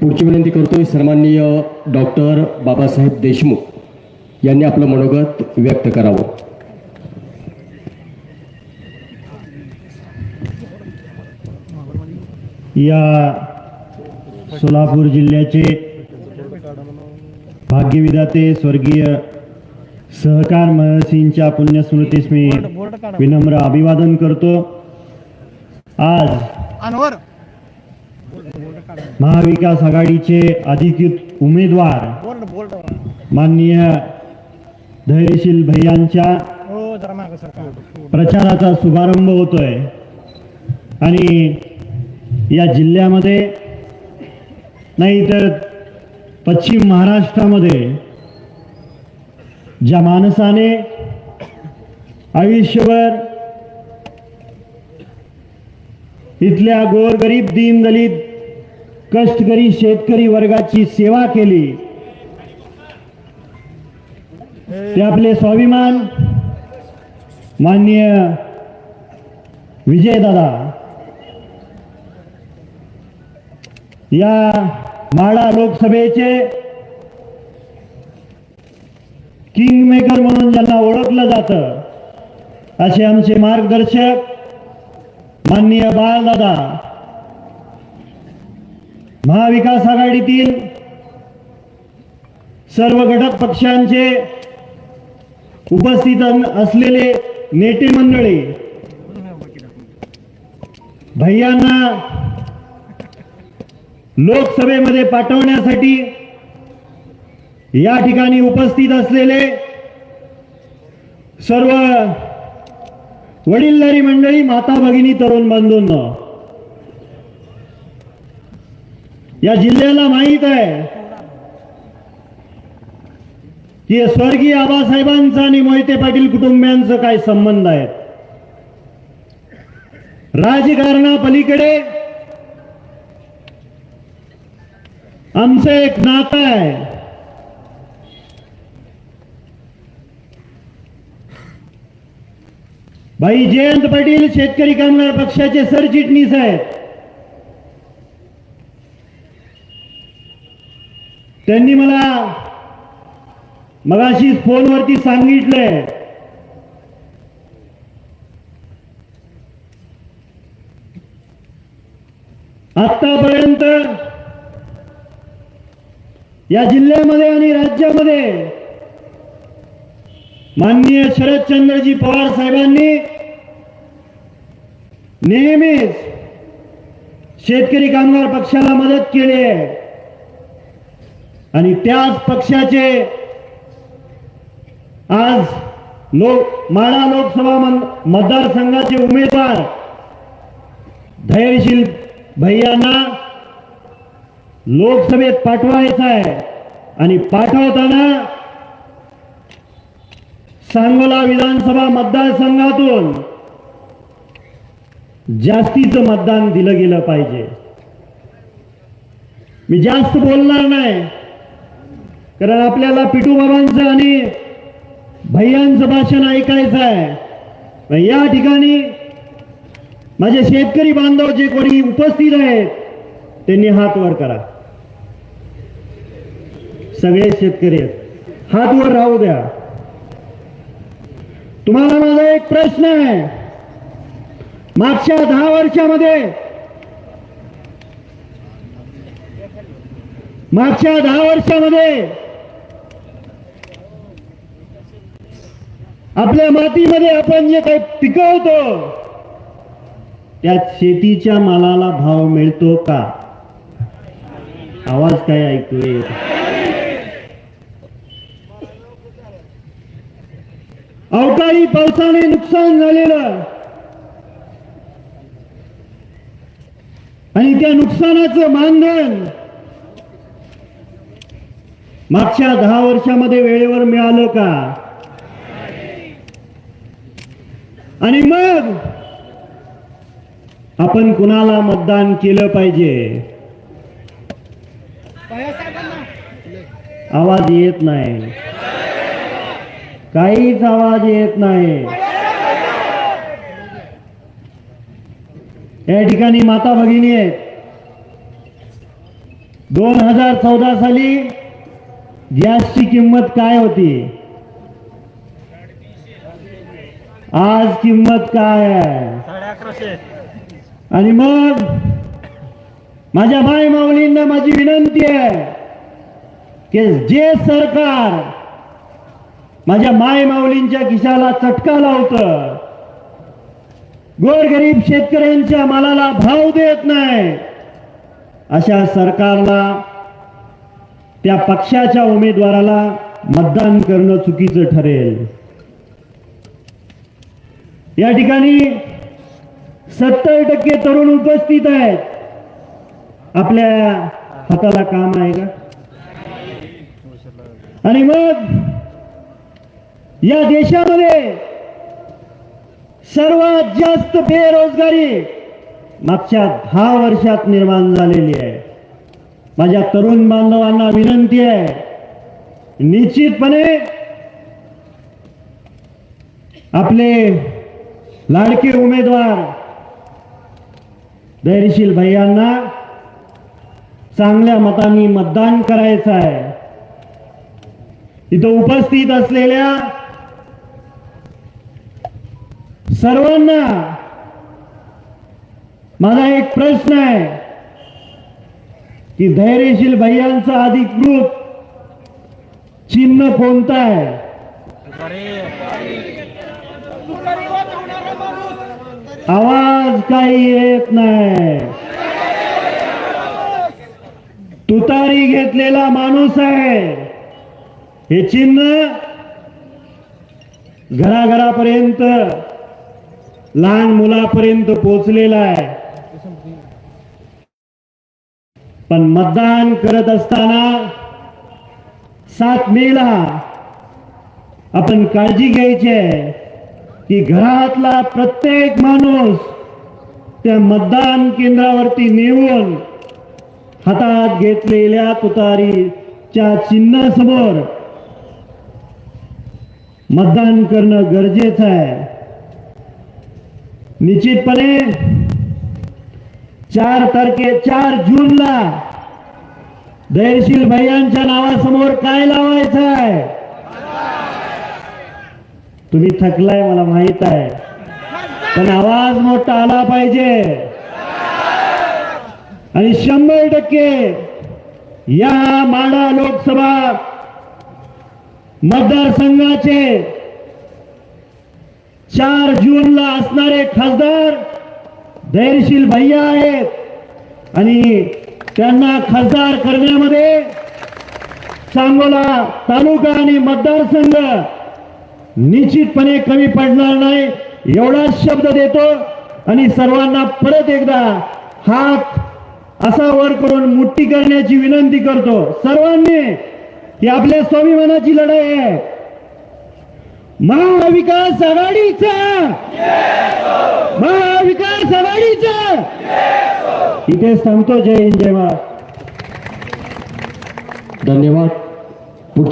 पुढची विनंती करतोय सन्माननीय डॉक्टर बाबासाहेब देशमुख यांनी आपलं मनोगत व्यक्त करावं. या सोलापूर जिल्ह्याचे भाग्यविधाते स्वर्गीय सहकार महर्षींच्या पुण्यस्मृतीस मी विनम्र अभिवादन करतो. आज अनवर महाविकास आघाडीचे अधिकृत उमेदवार माननीय धैर्यशील भैयांच्या हो प्रचाराचा शुभारंभ होतोय. आणि या जिल्ह्यामध्ये नाही तर पश्चिम महाराष्ट्रामध्ये ज्या माणसाने आयुष्यभर इथल्या गोरगरीब दीनदलित कष्टकरी शेतकरी वर्गाची सेवा केली. ते आपले स्वाभिमान माननीय विजयदादा या माडा लोकसभेचे किंग मेकर म्हणून ज्यांना ओळखलं जातं असे आमचे मार्गदर्शक माननीय बाळदादा महाविकास आघाडीतील सर्व घटक पक्षांचे उपस्थित असलेले नेते मंडळी भैयांना लोकसभेमध्ये पाठवण्यासाठी या ठिकाणी उपस्थित असलेले सर्व वडीलधारी मंडळी माता भगिनी तरुण बंधूंना या जिल्ह्याला माहीत आहे की स्वर्गीय आबासाहेबांचा आणि मोहिते पाटील कुटुंबियांचं काय संबंध आहेत? राजकारणापलीकडे आमचं एक नातं आहे. भाई जयंत पाटील शेतकरी कामगार पक्षाचे सरचिटणीस आहेत. त्यांनी मला मगाशी फोनवरती सांगितलंय. आतापर्यंत या जिल्ह्यामध्ये आणि राज्यामध्ये माननीय शरदचंद्रजी पवार साहेबांनी नेहमीच शेतकरी कामगार पक्षाला मदत केली आहे. आणि त्याच पक्षाचे आज लोक माळा लोकसभा मतदारसंघाचे उमेदवार धैर्यशील भैयांना लोकसभेत पाठवायचं आहे. आणि पाठवताना सांगोला विधानसभा मतदारसंघातून जास्तीचं मतदान दिलं गेलं पाहिजे. मी जास्त बोलणार नाही. कारण आपल्याला पिटू बाबांचं आणि भैयांचं भाषण ऐकायचं आहे. या ठिकाणी माझे शेतकरी बांधव जे कोणी उपस्थित आहेत त्यांनी हात वर करा. सगळे शेतकरी आहेत. हात वर राहू द्या. तुम्हाला माझा एक प्रश्न आहे. मागच्या दहा वर्षामध्ये मागच्या दहा वर्षामध्ये आपल्या मातीमध्ये आपण जे काही पिकवतो त्या शेतीच्या मालाला भाव मिळतो का? आवाज काय ऐकतोय? अवकाळी पावसाने नुकसान झालेलं. आणि त्या नुकसानाचं मानधन मागच्या दहा वर्षामध्ये वेळेवर मिळालं का? आणि मग आपण कुणाला मतदान केलं पाहिजे? आवाज येत नाही. काहीच आवाज येत नाही. या ठिकाणी माता भगिनी आहेत. दोन हजार चौदा साली गॅसची किंमत काय होती? आज किंमत काय आहे? आणि मग माझ्या माय माऊलींना माझी विनंती आहे की जे सरकार माझ्या माय माऊलींच्या खिशाला चटका लावतं गोरगरीब शेतकऱ्यांच्या मालाला भाव देत नाही अशा सरकारला त्या पक्षाच्या उमेदवाराला मतदान करणं चुकीचं ठरेल. या ठिकाणी सत्तर टक्के तरुण उपस्थित आहेत. आपल्या हाताला काम आहे का? आणि मग या देशामध्ये सर्वात जास्त बेरोजगारी मागच्या दहा वर्षात निर्माण झालेली आहे. माझ्या तरुण बांधवांना विनंती आहे. निश्चितपणे आपले लाडके उमेदवार धैर्यशील भैयांना चांगल्या मतांनी मतदान करायचं आहे. इथं उपस्थित असलेल्या सर्वांना माझा एक प्रश्न आहे. की धैर्यशील भैयांचा अधिकृत चिन्ह कोणतं आहे? आवाज काही येत नाही. तुतारी घेतलेला माणूस आहे. हे चिन्ह घराघरापर्यंत लहान मुलापर्यंत पोचलेलं आहे. पण मतदान करत असताना सात मेला आपण काळजी घ्यायची आहे की घरातला प्रत्येक माणूस त्या मतदान केंद्रावरती नेऊन हातात घेतलेल्या तुतारीच्या चिन्हासमोर मतदान करणं गरजेचं आहे. निश्चितपणे चार तारखे चार जूनला. धैर्यशील भैयांच्या नावासमोर काय लावायचं आहे तुम्ही थकलाय मला माहीत आहे. पण आवाज मोठा आला पाहिजे. आणि शंभर टक्के या माडा लोकसभा मतदारसंघाचे चार जूनला असणारे खासदार धैर्यशील भैया आहेत. आणि त्यांना खासदार करण्यामध्ये सांगोला तालुका आणि मतदारसंघ निश्चितपणे कमी पडणार नाही एवढा शब्द देतो. आणि सर्वांना परत एकदा हात असा वर करून मुठ्ठी करण्याची विनंती करतो. सर्वांनी ही आपल्या स्वाभिमानाची लढाई आहे. महाविकास आघाडीचा! महाविकास आघाडीचा इथे थांबतो. जय हिंद जय महाराज धन्यवाद.